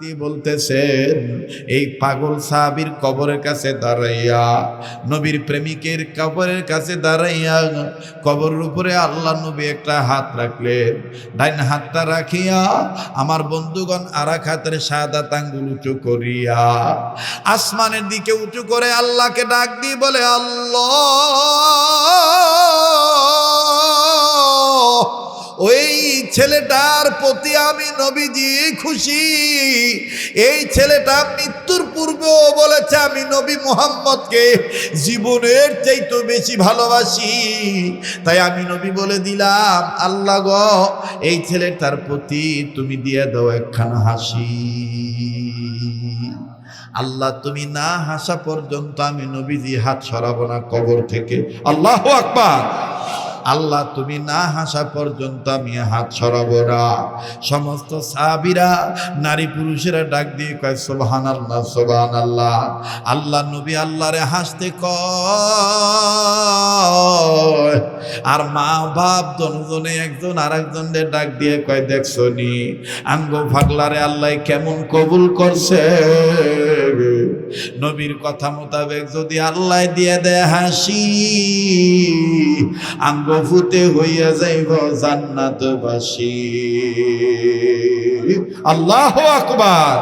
দিয়ে বলতেছেন, এই পাগল সাহাবির কবরের কাছে দাঁড়াইয়া, নবীর প্রেমিকের কবরের কাছে দাঁড়াইয়া কবরের উপরে আল্লাহ নবী একটা হাত রাখলেন। ডাইন হাতটা রাখিয়া আমার বন্ধুগণ আর এক হাতের সাদা আঙ্গুল উঁচু করিয়া, আসমানের দিকে উঁচু করে আল্লাহকে ডাক দিয়ে বলে, আল্লাহ! ছেলেটার প্রতি আমি নবীজি খুশি। এই ছেলেটা মৃত্যুর পূর্বেও বলেছে, আমি নবী মোহাম্মদকে জীবনের চাইতে বেশি ভালোবাসি। তাই আমি নবী বলে দিলাম, আল্লাহ গ, এই ছেলেটার প্রতি তুমি দিয়ে দাও একখানা হাসি। আল্লাহ, তুমি না হাসা পর্যন্ত আমি নবীজি হাত সরাবো না কবর থেকে। আল্লাহ আকবার। আল্লাহ, তুমি না হাসা পর্যন্ত আমি হাত সরাবো না। সমস্ত সাহাবিরা, নারী পুরুষেরা ডাক দিয়ে কয় সোবাহান আল্লাহ সোবাহান আল্লাহ আল্লাহ, নবী আল্লাহরে হাসতে কয় আর মা বাপ দনজনে একজন আর একজনের ডাক দিয়ে কয়, দেখছ নি? আঙ্গ ফাগলারে আল্লাহ কেমন কবুল করছে? নবীর কথা মোতাবেক যদি আল্লাহ দিয়ে দেয় হাসি, আঙ্গ ফুতে হইয়া যাইব জান্নাত বাসি আল্লাহ আকবার।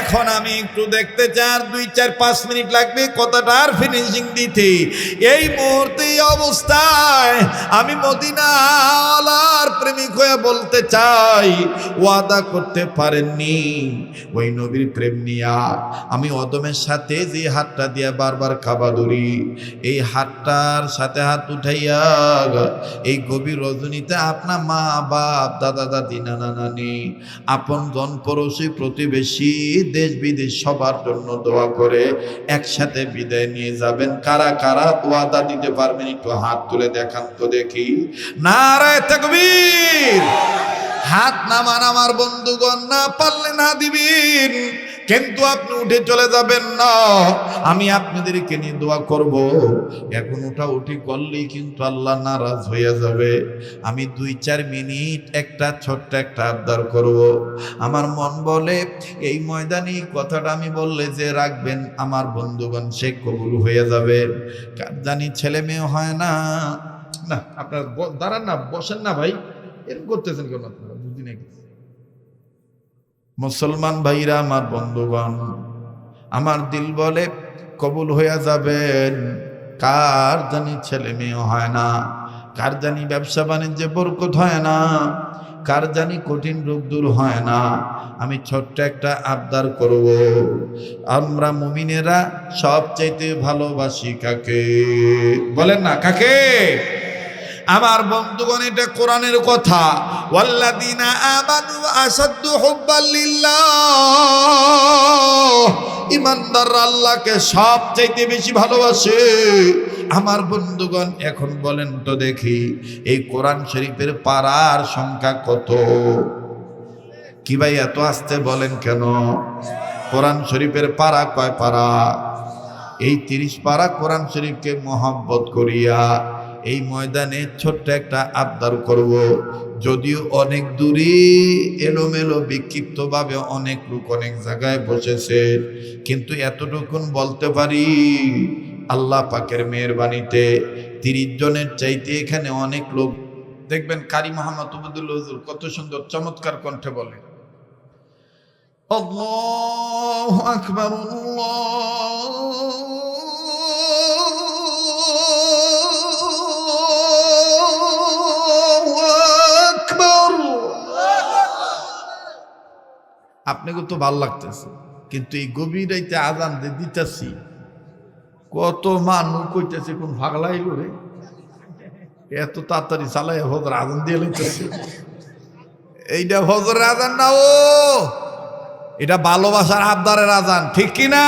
এখন আমি একটু দেখতে চাই, আর দুই চার পাঁচ মিনিট লাগবে কথাটার ফিনিশিং দিতে। এই মুহূর্তে এই আমি মদিনালার প্রেমিক হয়ে বলতে চাই, ওয়াদা করতে পারেননি। ওই নবীর প্রেম নিয়া আমি অদমের সাথে যে হাতটা দিয়ে বারবার খাবা ধরি এই হাতটার সাথে হাত উঠাইয়া এই গভীর রজনীতে আপনার মা, বাপ, দাদা, দাদি, নানা, নানি, আপন জন পড়োশী, প্রতিবেশী, দেশ বিদেশ সবার জন্য দোয়া করে একসাথে বিদায় নিয়ে যাবেন। কারা কারা ওয়াদা দিতে পারবেন, একটু হাত তুলে দেখান। তো দেখি। নারায় তাকবীর। হাত নামান আমার বন্ধুগণ, না পারলে না দিবেন। কিন্তু আপনি উঠে চলে যাবেন না। আমি আপনাদেরকে নিয়ে দোয়া করব। এখন ওটা উঠি করলেই কিন্তু আল্লাহ নারাজ হয়ে যাবে। আমি দুই চার মিনিট একটা ছোট্ট একটা আবদার করব। আমার মন বলে, এই ময়দানি কথাটা আমি বললে যে রাখবেন, আমার বন্ধুগণ সে কবুল হয়ে যাবে। কার জানি ছেলে মেয়ে হয় না। না, আপনার দাঁড়ান না, বসেন না ভাই। এরকম করতেছেন কেন আপনারা? বুঝি নাকি মুসলমান ভাইরা, আমার বন্ধুগণ, আমার দিল বলে, কবুল হয়ে যাবেন। কার জানি ছেলে মেয়ে হয় না, কার জানি ব্যবসা বাণিজ্যে বরকত হয় না, কার জানি কঠিন রোগ দূর হয় না। আমি ছোট্ট একটা আবদার করব। আমরা মুমিনেরা সবচাইতে ভালোবাসি কাকে? বলেন না, কাকে? আমার বন্ধুগণ, এটা কোরআনের কথা। ওয়াল্লাদিনা লিল্লাহ। ইমানদার আল্লাহকে সবচাইতে বেশি ভালোবাসে। আমার বন্ধুগণ, এখন বলেন তো দেখি, এই কোরআন শরীফের পাড়ার সংখ্যা কত? কি ভাই, এত আসতে বলেন কেন? কোরআন শরীফের পাড়া কয় পাড়া? এই তিরিশ পাড়া কোরআন শরীফকে মহাব্বত করিয়া এই ময়দানে ছোট্ট একটা আবদার করব। যদিও অনেক দূরে এলোমেলো বিক্ষিপ্তভাবে অনেক লোক অনেক জায়গায় বসেছে, কিন্তু এতটুকুন বলতে পারি, আল্লাহ পাকের মেহরবানিতে তিরিশ জনের চাইতে এখানে অনেক লোক, দেখবেন কারি মোহাম্মদ কত সুন্দর চমৎকার কণ্ঠে বলে। আল্লাহু আকবার, আল্লাহু আপনাকে তো ভালো লাগতেছে, কিন্তু এই গভীর রাইতে আজান দিতেছি। কত মানুষ কইতেছে কোন ভাগলাই রে? এত তাড়াতাড়ি চালাই হজর আজান দিয়ে লাইতেছে। এইটা হজরের আজান না, ও! এটা ভালোবাসার আবদারের আজান, ঠিক কি না?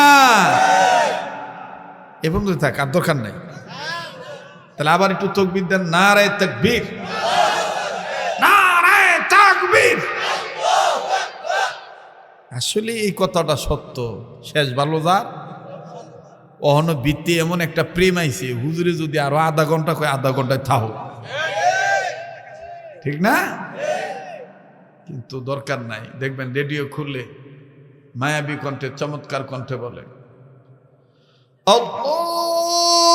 এবং থাক, আর দরকার নাই। তাহলে আবার একটু তকবির দেন না রে তকবীর না রে তকবীর আসলে এই কথাটা সত্য। শেষ ভালো যা। অহন বৃত্তি এমন একটা প্রেম আইছে, হুজুরে যদি আরও আধা ঘণ্টা কয়, আধা ঘন্টায় থাও ঠিক না? কিন্তু দরকার নাই। দেখবেন রেডিও খুললে মায়াবী কণ্ঠে, চমৎকার কণ্ঠে বলে, আল্লাহু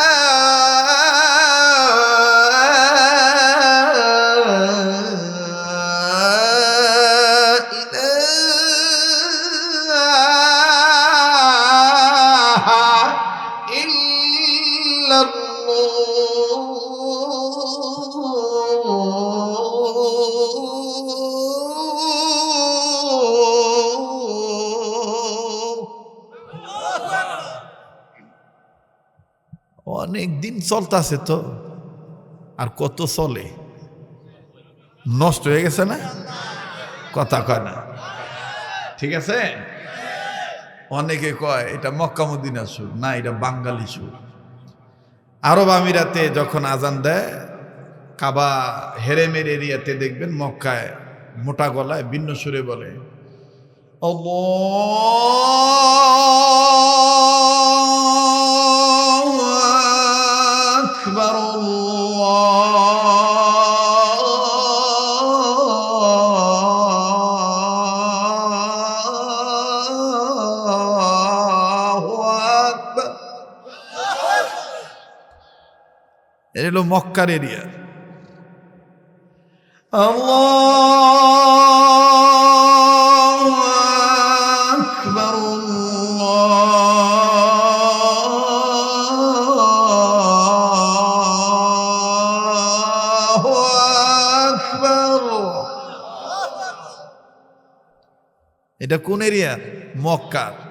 অনেক দিন চলতেছে তো। আর কত চলে? নষ্ট হয়ে গেছে না? কথা কয় না। ঠিক আছে? অনেকে কয়, এটা মক্কা মদিনা সুর, না, এটা বাঙালি সুর। আরব আমিরাতে যখন আজান দেয়, কাবা হেরেমের এরিয়াতে দেখবেন মক্কায় মোটা গলায়, ভিন্ন সুরে বলে, আল্লাহু! মক্কার এরিয়া আল্লাহু আকবার। আল্লাহু আকবার। এটা কোন এরিয়া? মক্কার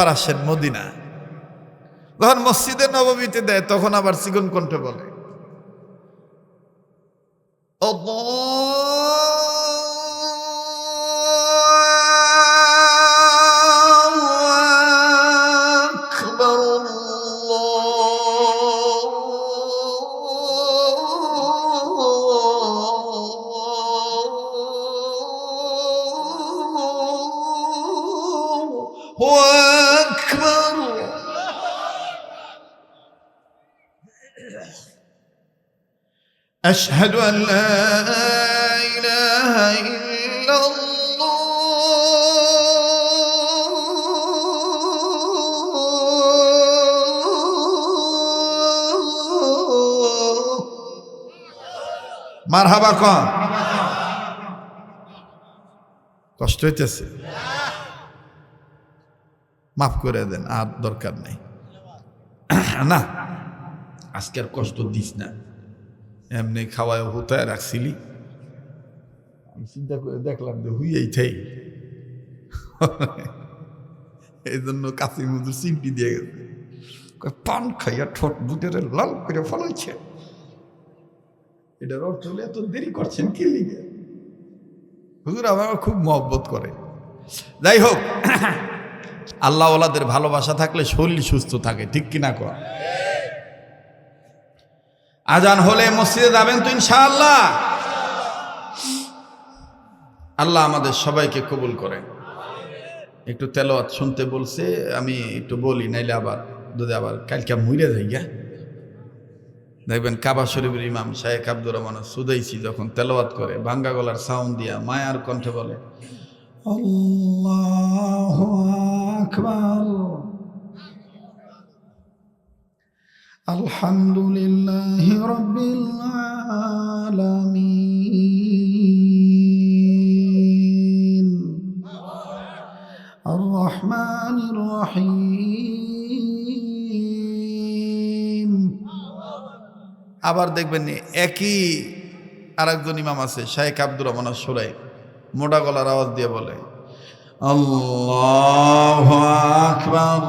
এবার আসেন মদিনা। যখন মসজিদে নবমীতে দেয় তখন আবার চিকন কণ্ঠে বলে আল্লাহু আকবার, আল্লাহু আকবার। أشهد أن لا إله إلا الله মারহাবা কন কষ্ট হইতেছে মাফ করে দেন, আর দরকার নেই। না, আজকে আর কষ্ট দিস না। এমনি খাওয়ায় হুতায় রাখছিলি। আমি চিন্তা করে দেখলাম যে হুইয়াই থাই এই জন্য কাশি মধু চিমটি দিয়ে গেছে। পান খাইয়া ঠোঁট বুটের লাল করে ফলাইছে। এটার অর্থ হলে এত দেরি করছেন কি লিগে? হুজুর আমার খুব মহব্বত করে। যাই হোক আল্লাহ ওলাদের ভালোবাসা থাকলে শরীর সুস্থ থাকে, ঠিক কিনা কর? আজান হলে মসজিদে যাবেন তো ইনশাআল্লাহ। আল্লাহ আমাদের সবাইকে কবুল করেন। একটু তেলাওয়াত শুনতে বলছে, আমি একটু বলি, নাইলে আবার যদি আবার কালকে মুইরে যাই গা দেখবেন কাবা শরীফের ইমাম শাহেখ আব্দুর রহমান সুদাইছি যখন তেলাওয়াত করে, ভাঙ্গা গলার সাউন্ড দিয়া মায়ার কণ্ঠে বলে আল্লাহু আকবার আলহামদুলিল্লাহি রাব্বিল আলামিন الرحمن الرحيم আবার দেখবেন একই আরেকজন ইমাম আছে শাহেখ আব্দুর রহমান সুরাই মোটা গলার আওয়াজ দিয়ে বলে আল্লাহ আকবার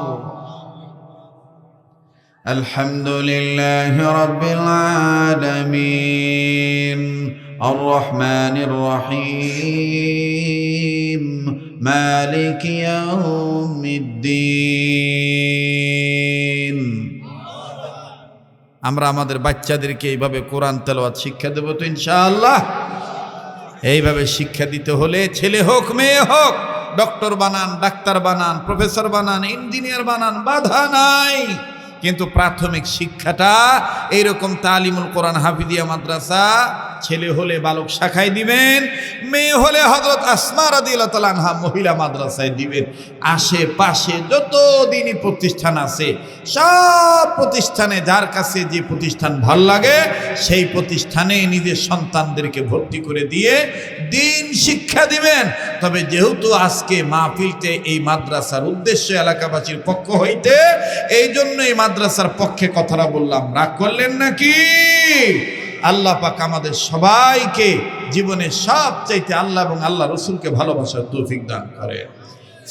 الحمد لله رب العالمين الرحمن الرحيم مالك يوم الدين আমরা আমাদের বাচ্চাদেরকে এইভাবে কোরআন তেলাওয়াত শিক্ষা দেব তো ইনশাআল্লাহ এইভাবে শিক্ষা দিতে হলে ছেলে হোক, মেয়ে হোক, ডক্টর বানান, ডাক্তার বানান, প্রফেসর বানান, ইঞ্জিনিয়ার বানান, বাধা নাই। কিন্তু প্রাথমিক শিক্ষাটা, এইরকম তালিমুল কোরআন হাফিদিয়া মাদ্রাসা ছেলে হলে বালক শাখায় দিবেন, মেয়ে হলে হজরত আসমার আনহা মহিলা মাদ্রাসায় দিবেন। আশেপাশে যত দিনই প্রতিষ্ঠান আছে, সব প্রতিষ্ঠানে যার কাছে যে প্রতিষ্ঠান ভালো লাগে, সেই প্রতিষ্ঠানে নিজের সন্তানদেরকে ভর্তি করে দিয়ে দিন শিক্ষা দিবেন। তবে যেহেতু আজকে মা মাহফিলতে এই মাদ্রাসার উদ্দেশ্য এলাকাবাসীর পক্ষ হইতে এই জন্য এই মাদ্রাসার পক্ষে কথাটা বললাম। রাগ করলেন নাকি? আল্লাহ পাক আমাদের সবাইকে জীবনে সব চাইতে আল্লাহ এবং আল্লাহ রসুলকে ভালোবাসার তৌফিক দান করে।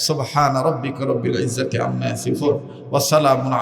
সুবহান রব্বিকা রব্বিল ইজ্জাতি আম্মা ইয়াসিফুন। ওয়া সালামুন